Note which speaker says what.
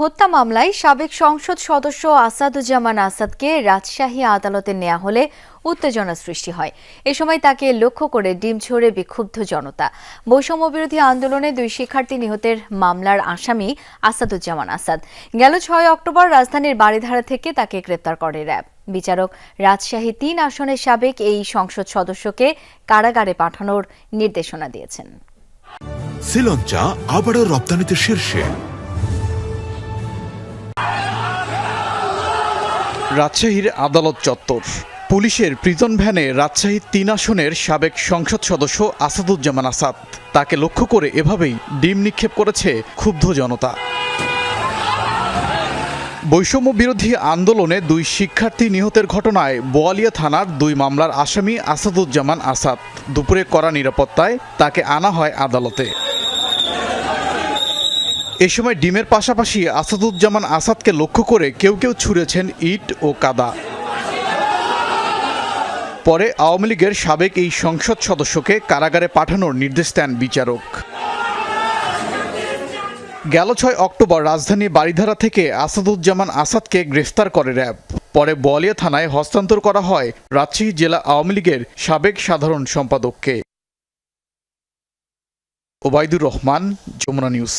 Speaker 1: হত্যা মামলায় সাবেক সংসদ সদস্য আসাদুজ্জামান আসাদকে রাজশাহী আদালতে নেওয়া হলে উত্তেজনা সৃষ্টি হয়। এ সময় তাকে লক্ষ্য করে ডিম ছড়ে বিক্ষুব্ধ জনতা। বৈষম্য বিরোধী আন্দোলনে দুই শিক্ষার্থী নিহতের মামলার আসামি আসাদুজ্জামান আসাদ। গেল ছয় অক্টোবর রাজধানীর বাড়িধারা থেকে তাকে গ্রেপ্তার করে র্যাব। বিচারক রাজশাহী তিন আসনের সাবেক এই সংসদ সদস্যকে কারাগারে পাঠানোর নির্দেশনা দিয়েছেন।
Speaker 2: শ্রীলঞ্চা আবারও রপ্তানিতে শীর্ষে।
Speaker 3: রাজশাহীর আদালত চত্বর। পুলিশের প্রিজন ভ্যানে রাজশাহী তিন আসনের সাবেক সংসদ সদস্য আসাদুজ্জামান আসাদ। তাকে লক্ষ্য করে এভাবেই ডিম নিক্ষেপ করেছে ক্ষুব্ধ জনতা। বৈষম্য বিরোধী আন্দোলনে দুই শিক্ষার্থী নিহতের ঘটনায় বোয়ালিয়া থানার দুই মামলার আসামি আসাদুজ্জামান আসাদ। দুপুরে কড়া নিরাপত্তায় তাকে আনা হয় আদালতে। এ সময় ডিমের পাশাপাশি আসাদুজ্জামান আসাদকে লক্ষ্য করে কেউ কেউ ছুঁড়েছেন ইট ও কাদা। পরে আওয়ামী লীগের সাবেক এই সংসদ সদস্যকে কারাগারে পাঠানোর নির্দেশ দেন বিচারক। গেল ছয় অক্টোবর রাজধানী বাড়িধারা থেকে আসাদুজ্জামান আসাদকে গ্রেফতার করে র্যাব। পরে বোয়ালিয়া থানায় হস্তান্তর করা হয় রাজশাহী জেলা আওয়ামী লীগের সাবেক সাধারণ সম্পাদককে। ওবায়দুর রহমান, যমুনা নিউজ।